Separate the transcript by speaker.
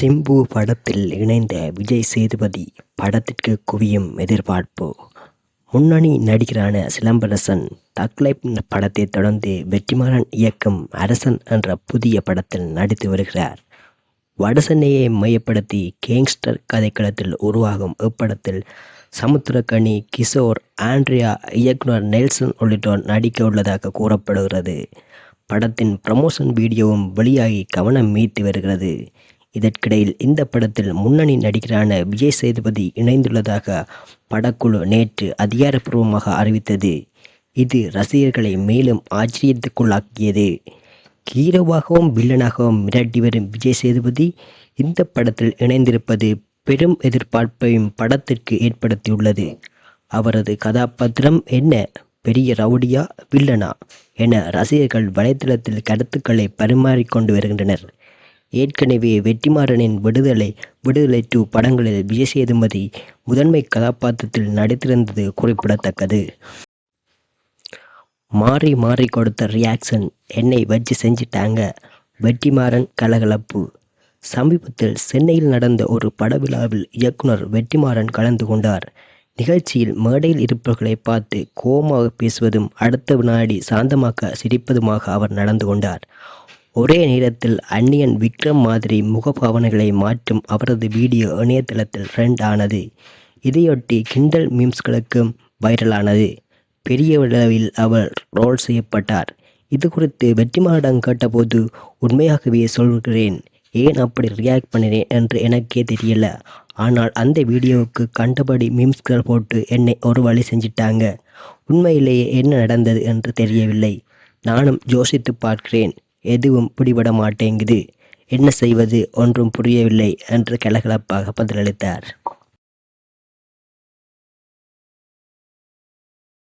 Speaker 1: சிம்பு படத்தில் இணைந்த விஜய் சேதுபதி படத்திற்கு குவியும் எதிர்பார்ப்பு. முன்னணி நடிகரான சிலம்பரசன் தக்லைப் படத்தை தொடர்ந்து வெற்றிமாறன் இயக்கும் அரசன் என்ற புதிய படத்தில் நடித்து வருகிறார். வடசென்னையை மையப்படுத்தி கேங்ஸ்டர் கதைக்களத்தில் உருவாகும் இப்படத்தில் சமுத்திரக்கனி கிஷோர் ஆண்ட்ரியா இயக்குனர் நெல்சன் உள்ளிட்டோர் நடிக்க உள்ளதாக கூறப்படுகிறது. படத்தின் ப்ரமோஷன் வீடியோவும் வெளியாகி கவனம் மீட்டு வருகிறது. இதற்கிடையில் இந்த படத்தில் முன்னணி நடிகரான விஜய் சேதுபதி இணைந்துள்ளதாக படக்குழு நேற்று அதிகாரப்பூர்வமாக அறிவித்தது. இது ரசிகர்களை மேலும் ஆச்சரியத்துக்குள்ளாக்கியது. ஹீரோவாகவும் வில்லனாகவும் மிரட்டி வரும் விஜய் சேதுபதி இந்த படத்தில் இணைந்திருப்பது பெரும் எதிர்பார்ப்பையும் படத்திற்கு ஏற்படுத்தியுள்ளது. அவரது கதாபாத்திரம் என்ன? பெரிய ரவுடியா வில்லனா? என ரசிகர்கள் வலைத்தளத்தில் கருத்துக்களை பரிமாறிக்கொண்டு வருகின்றனர். ஏற்கனவே வெற்றிமாறனின் விடுதலை விடுதலை டூ படங்களில் விஜய் சேதுமதி முதன்மை கதாபாத்திரத்தில் நடித்திருந்தது குறிப்பிடத்தக்கது. மாறி மாறி கொடுத்த ரியாக்ஷன் என்னை வச்சு செஞ்சிட்டாங்க. வெற்றிமாறன் கலகலப்பு. சமீபத்தில் சென்னையில் நடந்த ஒரு படவிழாவில் இயக்குனர் வெற்றிமாறன் கலந்து கொண்டார். நிகழ்ச்சியில் மேடையில் இருப்பவர்களை பார்த்து கோபமாக பேசுவதும் அடுத்த வினாடி சாந்தமாக சிரிப்பதுமாக அவர் நடந்து கொண்டார். ஒரே நேரத்தில் அன்னியன் விக்ரம் மாதிரி முகபாவனைகளை மாற்றும் அவரது வீடியோ இணையதளத்தில் ட்ரெண்ட் ஆனது. இதையொட்டி கிண்டல் மீம்ஸ்களுக்கும் வைரலானது பெரிய அளவில் அவர் ரோல் செய்யப்பட்டார். இது குறித்து வெற்றிமாறனிடம் கேட்டபோது உண்மையாகவே சொல்கிறேன் ஏன் அப்படி ரியாக்ட் பண்ணினேன் என்று எனக்கே தெரியல. ஆனால் அந்த வீடியோவுக்கு கண்டபடி மீம்ஸ்கள் போட்டு என்னை ஒரு வழி செஞ்சிட்டாங்க. உண்மையிலேயே என்ன நடந்தது என்று தெரியவில்லை. நானும் யோசித்து பார்க்கிறேன். எதுவும் பிடிபட மாட்டேங்குது என்ன செய்வது? ஒன்றும் புரியவில்லை என்று கலகலப்பாக பதிலளித்தார்.